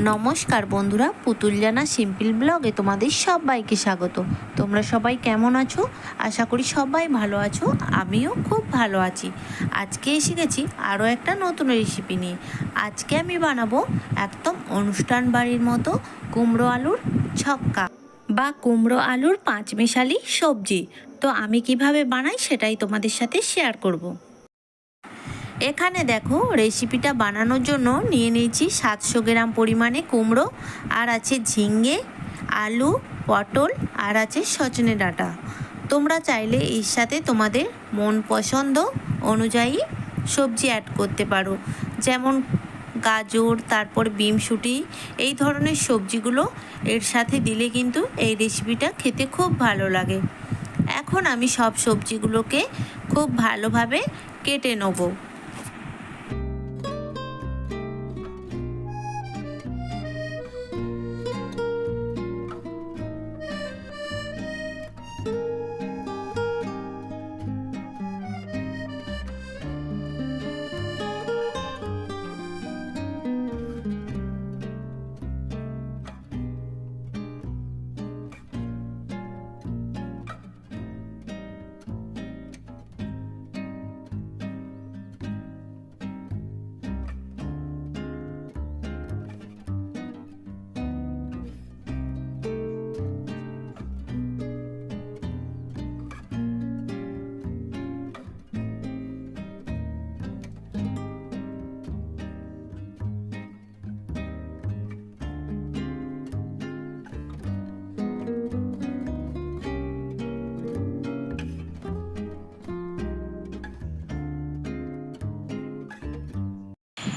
নমস্কার বন্ধুরা পুতুল জানা সিম্পল ব্লগে তোমাদের সবাইকে স্বাগত। তোমরা সবাই কেমন আছো? আশা করি সবাই ভালো আছো, আমিও খুব ভালো আছি। আজকে এসে গেছি আরও একটা নতুন রেসিপি নিয়ে। আজকে আমি বানাবো একদম অনুষ্ঠান বাড়ির মতো কুমড়ো আলুর ছক্কা বা কুমড়ো আলুর পাঁচমিশালি সবজি। তো আমি কীভাবে বানাই সেটাই তোমাদের সাথে শেয়ার করব। এখানে দেখো রেসিপিটা বানানোর জন্য নিয়ে নিয়েছি সাতশো গ্রাম পরিমাণে কুমড়ো, আর আছে ঝিঙ্গে আলু, পটল, আর আছে সজনে ডাঁটা। তোমরা চাইলে এর সাথে তোমাদের মন পছন্দ অনুযায়ী সবজি অ্যাড করতে পারো। যেমন গাজর, তারপর বিমসুটি, এই ধরনের সবজিগুলো এর সাথে দিলে কিন্তু এই রেসিপিটা খেতে খুব ভালো লাগে। এখন আমি সব সবজিগুলোকে খুব ভালোভাবে কেটে নেব।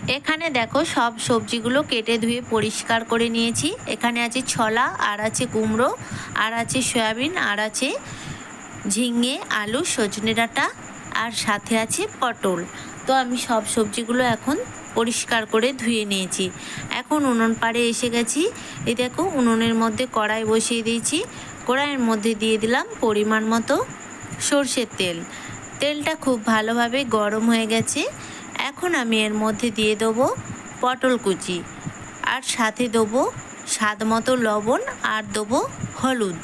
এখানে দেখো সব সবজিগুলো কেটে ধুয়ে পরিষ্কার করে নিয়েছি। এখানে আছে ছলা, আর আছে কুমড়ো, আর আছে সয়াবিন, আর আছে ঝিঙে, আলু, সজনে ডাঁটা, আর সাথে আছে পটল। তো আমি সব সবজিগুলো এখন পরিষ্কার করে ধুয়ে নিয়েছি। এখন উনুন পাড়ে এসে গেছি। এই দেখো উনুনের মধ্যে কড়াই বসিয়ে দিয়েছি। কড়াইয়ের মধ্যে দিয়ে দিলাম পরিমাণ মতো সর্ষের তেল। তেলটা খুব ভালোভাবে গরম হয়ে গেছে। এখন আমি এর মধ্যে দিয়ে দেবো পটল কুচি আর সাথে দেবো স্বাদ মতো লবণ আর দেবো হলুদ।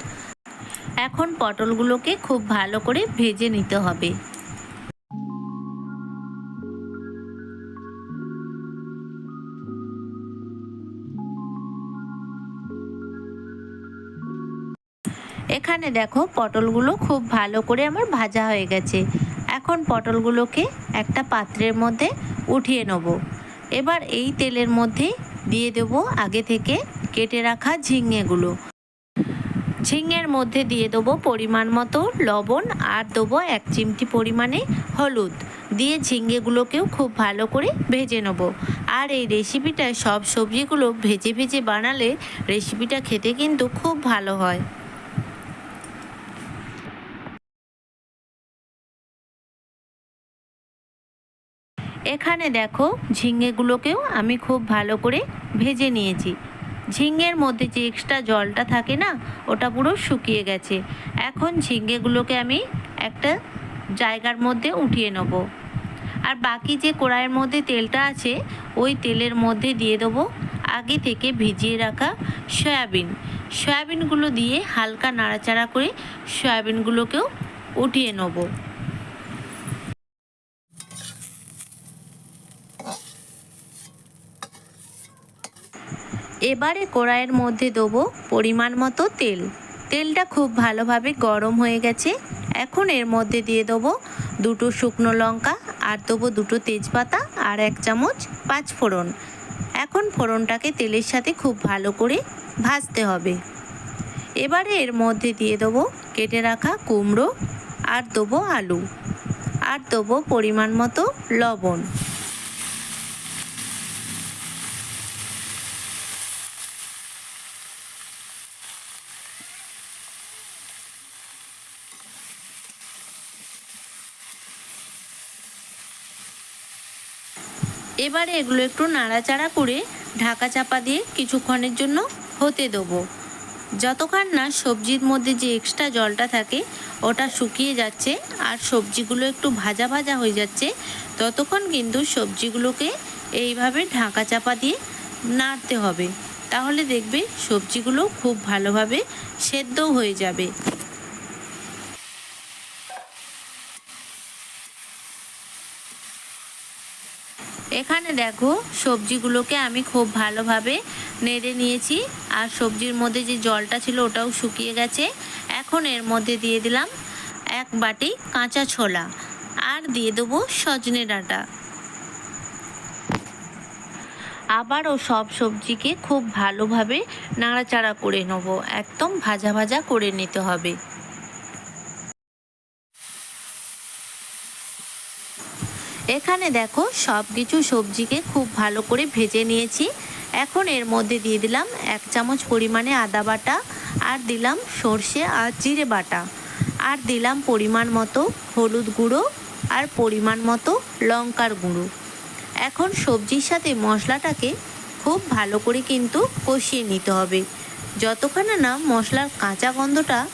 এখন পটলগুলোকে খুব ভালো করে ভেজে নিতে হবে। এখানে দেখো পটলগুলো খুব ভালো করে আমার ভাজা হয়ে গেছে। এখন পটলগুলোকে একটা পাত্রের মধ্যে উঠিয়ে নেব। এবার এই তেলের মধ্যে দিয়ে দেবো আগে থেকে কেটে রাখা ঝিঙেগুলো। ঝিঙের মধ্যে দিয়ে দেবো পরিমাণ মতো লবণ আর দেবো এক চিমটি পরিমাণে হলুদ। দিয়ে ঝিঙ্গেগুলোকেও খুব ভালো করে ভেজে নেব। আর এই রেসিপিটায় সব সবজিগুলো ভেজে ভেজে বানালে রেসিপিটা খেতে কিন্তু খুব ভালো হয়। এখানে দেখো ঝিঙেগুলোকেও আমি খুব ভালো করে ভেজে নিয়েছি। ঝিঙের মধ্যে যে এক্সট্রা জলটা থাকে না, ওটা পুরো শুকিয়ে গেছে। এখন ঝিঙেগুলোকে আমি একটা জায়গার মধ্যে উঠিয়ে নেব। আর বাকি যে কড়াইয়ের মধ্যে তেলটা আছে, ওই তেলের মধ্যে দিয়ে দেবো আগে থেকে ভিজিয়ে রাখা সয়াবিন। সয়াবিনগুলো দিয়ে হালকা নাড়াচাড়া করে সয়াবিনগুলোকেও উঠিয়ে নেব। এবারে কড়াইয়ের মধ্যে দেবো পরিমাণ মতো তেল। তেলটা খুব ভালোভাবে গরম হয়ে গেছে। এখন এর মধ্যে দিয়ে দেবো দুটো শুকনো লঙ্কা, আর দেবো দুটো তেজপাতা আর এক চামচ পাঁচ ফোড়ন। এখন ফোড়নটাকে তেলের সাথে খুব ভালো করে ভাজতে হবে। এবারে এর মধ্যে দিয়ে দেবো কেটে রাখা কুমড়ো, আর দেবো আলু, আর দেবো পরিমাণ মতো লবণ। এবারে এগুলো একটু নাড়াচাড়া করে ঢাকা চাপা দিয়ে কিছুক্ষণের জন্য হতে দেবো। যতক্ষণ না সবজির মধ্যে যে এক্সট্রা জলটা থাকে, ওটা শুকিয়ে যাচ্ছে আর সবজিগুলো একটু ভাজা ভাজা হয়ে যাচ্ছে, ততক্ষণ কিন্তু সবজিগুলোকে এইভাবে ঢাকা চাপা দিয়ে নাড়তে হবে। তাহলে দেখবে সবজিগুলো খুব ভালোভাবে সেদ্ধও হয়ে যাবে। এখানে দেখো সবজিগুলোকে আমি খুব ভালোভাবে নেড়ে নিয়েছি। আর সবজির মধ্যে যে জলটা ছিল ওটাও শুকিয়ে গেছে। এখন এর মধ্যে দিয়ে দিলাম এক বাটি কাঁচা ছোলা। আর দিয়ে দেবো সজনে ডাঁটা। আবারও সব সবজিকে খুব ভালোভাবে নাড়াচাড়া করে নেব। একদম ভাজা ভাজা করে নিতে হবে। এখানে দেখো সব কিছু সবজিকে খুব ভালো করে ভেজে নিয়েছি। এখন এর মধ্যে দিয়ে দিলাম এক চামচ পরিমাণে আদা বাটা আর দিলাম সর্ষে আর জিরে বাটা। আর দিলাম পরিমাণ মতো হলুদ গুঁড়ো আর পরিমাণ মতো লঙ্কার গুঁড়ো। এখন সবজির সাথে মশলাটাকে খুব ভালো করে কিন্তু কষিয়ে নিতে হবে। যতক্ষণ না মশলার কাঁচা গন্ধটা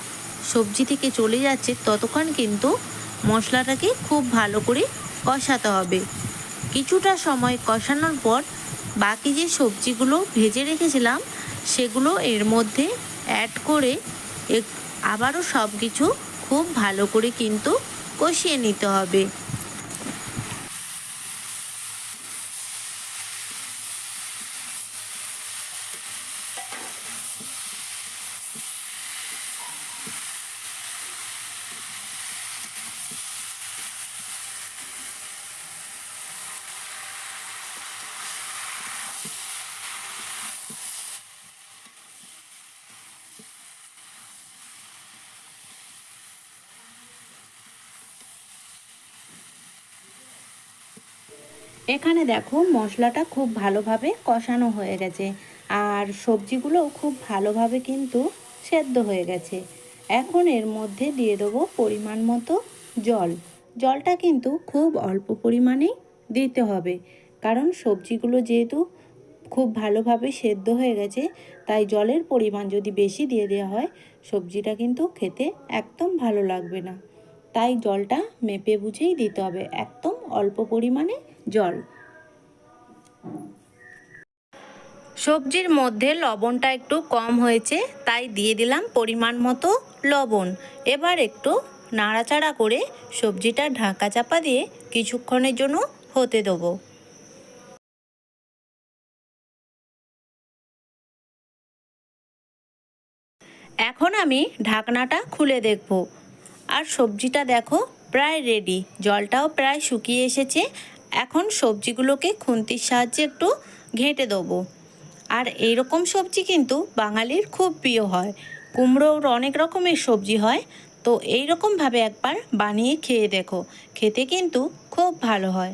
সবজি থেকে চলে যাচ্ছে, ততক্ষণ কিন্তু মশলাটাকে খুব ভালো করে কষাতে হবে। কিছুটা সময় কষানোর পর বাকি যে সবজিগুলো ভেজে রেখেছিলাম, সেগুলো এর মধ্যে অ্যাড করে আবারও সব কিছু খুব ভালো করে কিন্তু কষিয়ে নিতে হবে। এখানে দেখো মশলাটা খুব ভালোভাবে কষানো হয়ে গেছে। আর সবজিগুলোও খুব ভালোভাবে কিন্তু সেদ্ধ হয়ে গেছে। এখন এর মধ্যে দিয়ে দেবো পরিমাণ মতো জল। জলটা কিন্তু খুব অল্প পরিমাণেই দিতে হবে। কারণ সবজিগুলো যেহেতু খুব ভালোভাবে সেদ্ধ হয়ে গেছে, তাই জলের পরিমাণ যদি বেশি দিয়ে দেওয়া হয়, সবজিটা কিন্তু খেতে একদম ভালো লাগবে না। তাই জলটা মেপে বুঝেই দিতে হবে। একদম অল্প পরিমাণে জল। সবজির মধ্যে লবণটা একটু কম হয়েছে, তাই দিয়ে দিলাম পরিমাণ মতো লবণ। এবার একটু নাড়াচাড়া করে সবজিটা ঢাকা চাপা দিয়ে কিছুক্ষণের জন্য হতে দেবো। এখন আমি ঢাকনাটা খুলে দেখব। আর সবজিটা দেখো প্রায় রেডি জলটাও প্রায় শুকিয়ে এসেছে। এখন সবজিগুলোকে খুন্তির সাহায্যে একটু ঘেঁটে দেবো। আর এইরকম সবজি কিন্তু বাঙালির খুব প্রিয় হয়। কুমড়োর অনেক রকমের সবজি হয়। তো এই রকমভাবে একবার বানিয়ে খেয়ে দেখো। খেতে কিন্তু খুব ভালো হয়।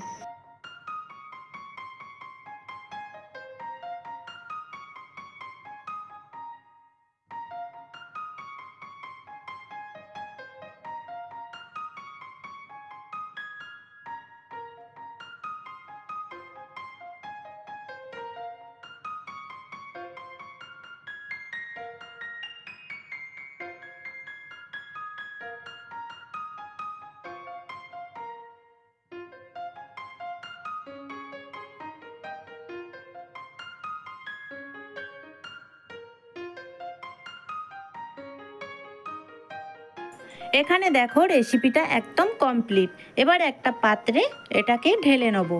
এখানে দেখো রেসিপিটা একদম কমপ্লিট এবার একটা পাত্রে এটাকে ঢেলে নেব।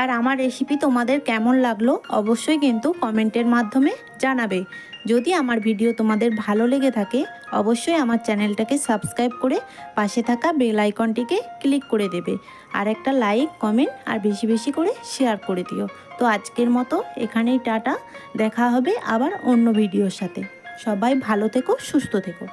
আর আমার রেসিপি তোমাদের কেমন লাগল অবশ্যই কিন্তু কমেন্টের মাধ্যমে জানাবে। যদি আমার ভিডিও তোমাদের ভালো লেগে থাকে, অবশ্যই আমার চ্যানেলটাকে সাবস্ক্রাইব করে পাশে থাকা বেল আইকনটিকে ক্লিক করে দেবে। আর একটা লাইক কমেন্ট আর বেশি বেশি করে শেয়ার করে দিও। তো আজকের মতো এখানেই টাটা। দেখা হবে আবার অন্য ভিডিওর সাথে। সবাই ভালো থেকো, সুস্থ থেকো।